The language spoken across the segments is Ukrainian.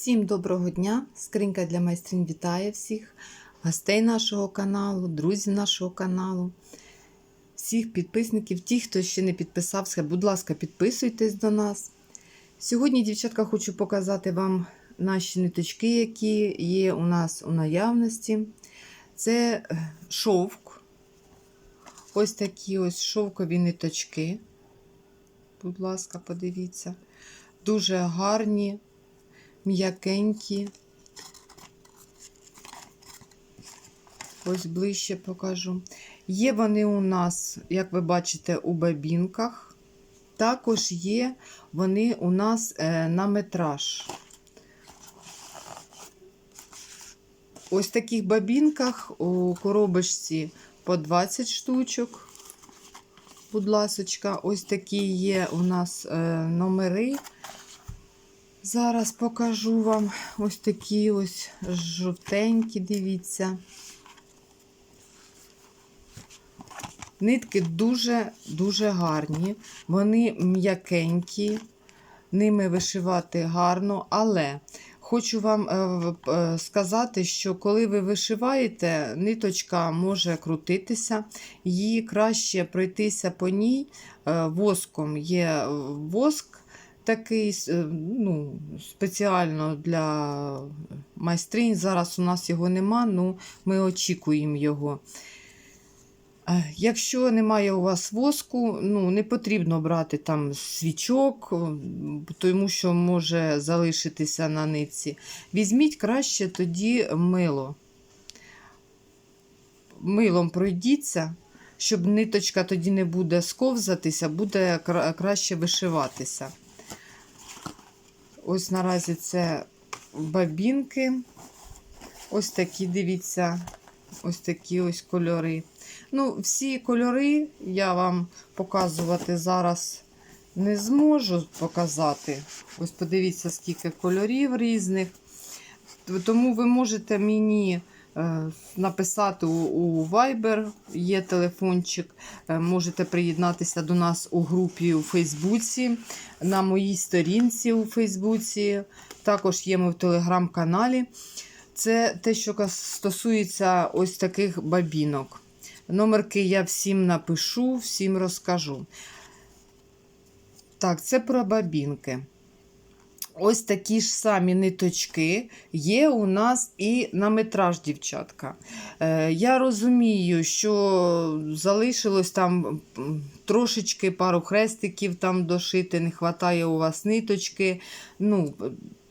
Всім доброго дня! Скринька для майстринь вітає всіх, гостей нашого каналу, друзів нашого каналу, всіх підписників, ті, хто ще не підписався, будь ласка, підписуйтесь до нас. Сьогодні, дівчатка, хочу показати вам наші ниточки, які є у нас у наявності. Це е, шовк. Ось такі ось шовкові ниточки. Будь ласка, подивіться. Дуже гарні м'якенькі. Ось ближче покажу. Є вони у нас, як ви бачите, у бабінках. Також є вони у нас е, на метраж. Ось в таких бабінках у коробочці по 20 штучок. Будь ласочка, ось такі є у нас е, номери. Зараз покажу вам ось такі ось жовтенькі, дивіться. Нитки дуже-дуже гарні, вони м'якенькі, ними вишивати гарно, але хочу вам е, е, сказати, що коли ви вишиваєте, ниточка може крутитися, її краще пройтися по ній е, воском. Є воск такий ну, спеціально для майстринь. Зараз у нас його нема, ну ми очікуємо його. Якщо немає у вас воску, ну, не потрібно брати там свічок, тому що може залишитися на нитці. Візьміть краще тоді мило. Милом пройдіться, щоб ниточка тоді не буде сковзатися, буде краще вишиватися. Ось наразі це бабінки. Ось такі, дивіться, ось такі ось кольори. Ну, всі кольори я вам показувати зараз не зможу показати. Ось подивіться, скільки кольорів різних. Тому ви можете мені написати у Viber, є телефончик. Е, можете приєднатися до нас у групі у Фейсбуці, на моїй сторінці у Фейсбуці. Також є ми в телеграм-каналі. Це те, що стосується ось таких бабінок. Номерки я всім напишу, всім розкажу. Так, це про бабінки. Ось такі ж самі ниточки є у нас і на метраж, дівчатка. Е, Я розумію, що залишилось там трошечки пару хрестиків там дошити, не вистачає у вас ниточки. Ну,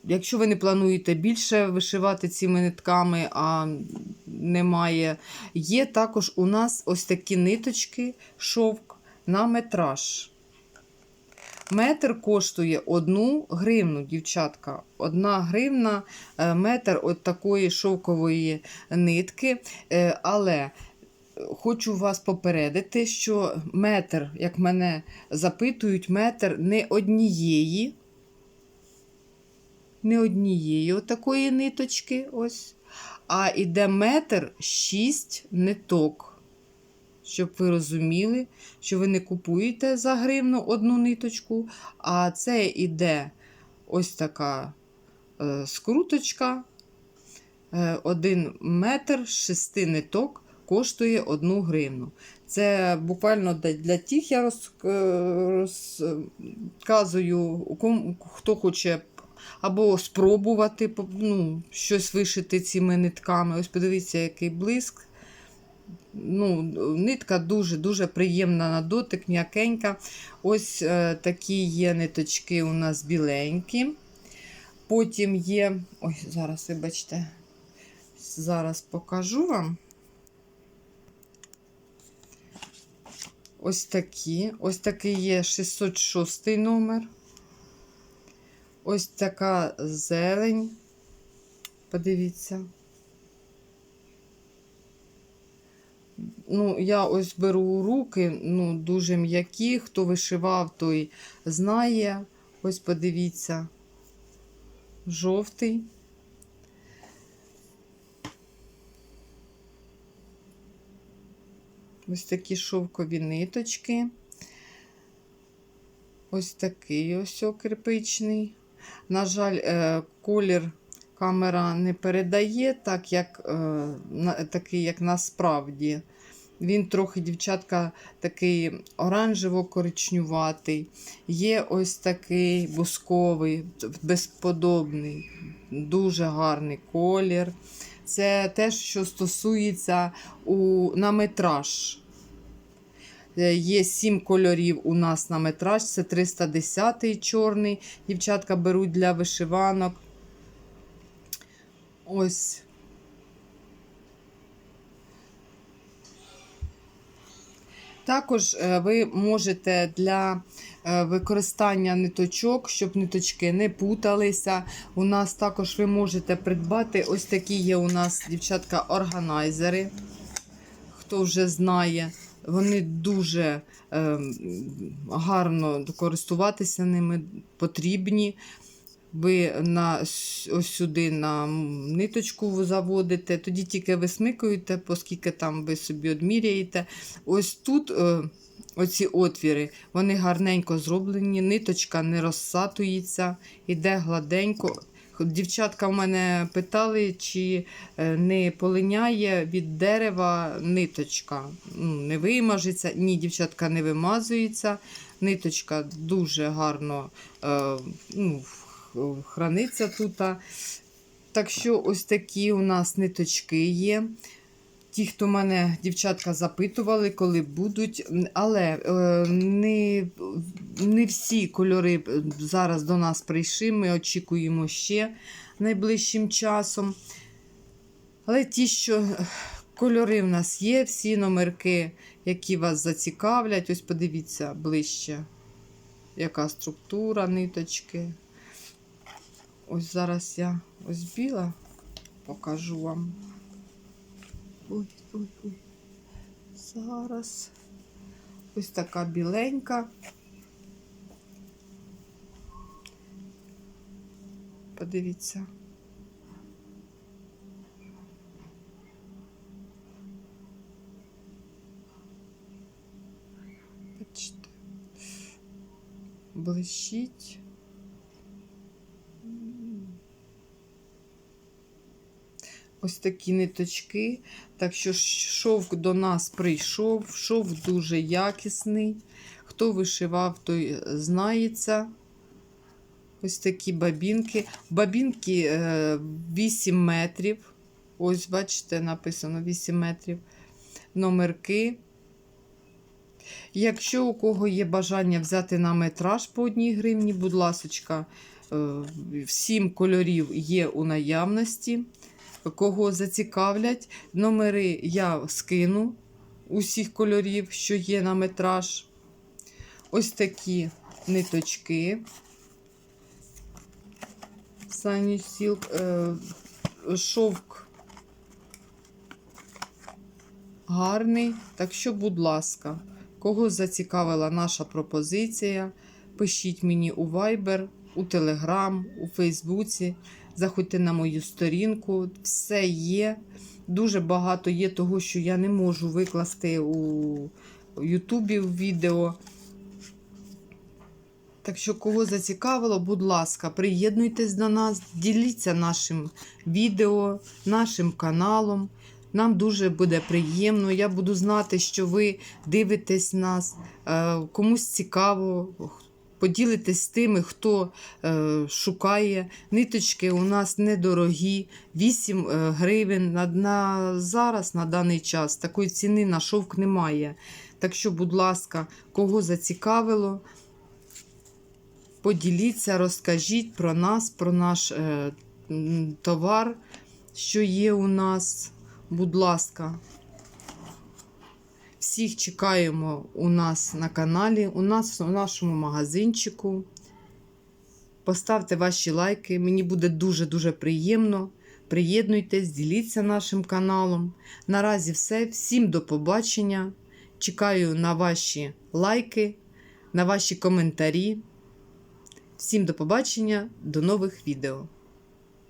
Якщо ви не плануєте більше вишивати цими нитками, а немає, є також у нас ось такі ниточки, шовк на метраж. Метр коштує 1 гривну, дівчатка. Одна гривна е, метр от такої шовкової нитки. Е, але хочу вас попередити, що метр, як мене запитують, метр не однієї не однієї отакої ниточки, ось, а йде метр шість ниток. Щоб ви розуміли, що ви не купуєте за гривну одну ниточку, а це йде ось така е, скруточка. Е, один метр шести ниток коштує одну гривну. Це буквально для тих, я е, розказую, хто хоче або спробувати ну, щось вишити цими нитками. Ось подивіться, який блиск. Ну, Нитка дуже-дуже приємна на дотик, м'якенька. Ось е, такі є ниточки у нас біленькі. Потім є, ой, зараз, вибачте, зараз покажу вам. Ось такі. Ось такий є 606 номер. Ось така зелень. Подивіться. Ну, я ось беру руки, ну, дуже м'які. Хто вишивав, той знає. Ось подивіться, жовтий. Ось такі шовкові ниточки. Ось такий ось кирпичний. На жаль, е, колір камера не передає, так як, е, такий, як насправді. Він трохи, дівчатка, такий оранжево-коричнюватий. Є ось такий бусковий, безподобний, дуже гарний колір. Це те, що стосується у, на метраж. Е, Є сім кольорів у нас на метраж. Це 310 чорний. Дівчатка беруть для вишиванок. Ось. Також е, ви можете для е, використання ниточок, щоб ниточки не путалися. У нас також ви можете придбати ось такі є у нас, дівчатка, органайзери. Хто вже знає, вони дуже е, гарно користуватися ними потрібні. Ви на, ось сюди на ниточку заводите, тоді тільки висмикуєте, оскільки там ви собі одміряєте. Ось тут е, оці отвіри, вони гарненько зроблені, ниточка не розсатується, іде гладенько. Дівчатка в мене питали, чи е, не полиняє від дерева ниточка. Ну, Не вимажеться. Ні, дівчатка не вимазується. Ниточка дуже гарно е, ну, храниться тут. Так що ось такі у нас ниточки є. Ті, хто мене, дівчатка, запитували, коли будуть. Але е, не, не всі кольори е, зараз до нас прийшли. Ми очікуємо ще найближчим часом. Але ті, що е, кольори в нас є, всі номерки, які вас зацікавлять. Ось подивіться ближче, яка структура ниточки. Ось зараз я ось біла покажу вам. Ой, ой, ой. Зараз. Ось така біленька. Подивіться. Бачите. Блищить. Ось такі ниточки. Так що шовк до нас прийшов, шовк дуже якісний. Хто вишивав, той знається. Ось такі бабінки. Бабінки е, 8 метрів. Ось, бачите, написано 8 метрів. Номерки. Якщо у кого є бажання взяти на метраж по одній гривні, будь ласочка, е, сім кольорів є у наявності. Кого зацікавлять, номери я скину усіх кольорів, що є на метраж. Ось такі ниточки. Silk, е, шовк гарний. Так що, будь ласка, кого зацікавила наша пропозиція, пишіть мені у Viber, у Telegram, у Фейсбуці. Заходьте на мою сторінку, все є. Дуже багато є того, що я не можу викласти у Ютубі в відео. Так що, кого зацікавило, будь ласка, приєднуйтесь до нас, діліться нашим відео, нашим каналом. Нам дуже буде приємно. Я буду знати, що ви дивитесь нас, е, комусь цікаво. Поділитесь з тими, хто е, шукає. Ниточки у нас недорогі, 8 е, гривень на, на зараз, на даний час. Такої ціни на шовк немає. Так що, будь ласка, кого зацікавило, поділіться, розкажіть про нас, про наш е, товар, що є у нас. Будь ласка. Всіх чекаємо у нас на каналі, у нас у нашому магазинчику. Поставте ваші лайки, мені буде дуже-дуже приємно. Приєднуйтесь, діліться нашим каналом. Наразі все. Всім до побачення. Чекаю на ваші лайки, на ваші коментарі. Всім до побачення, до нових відео.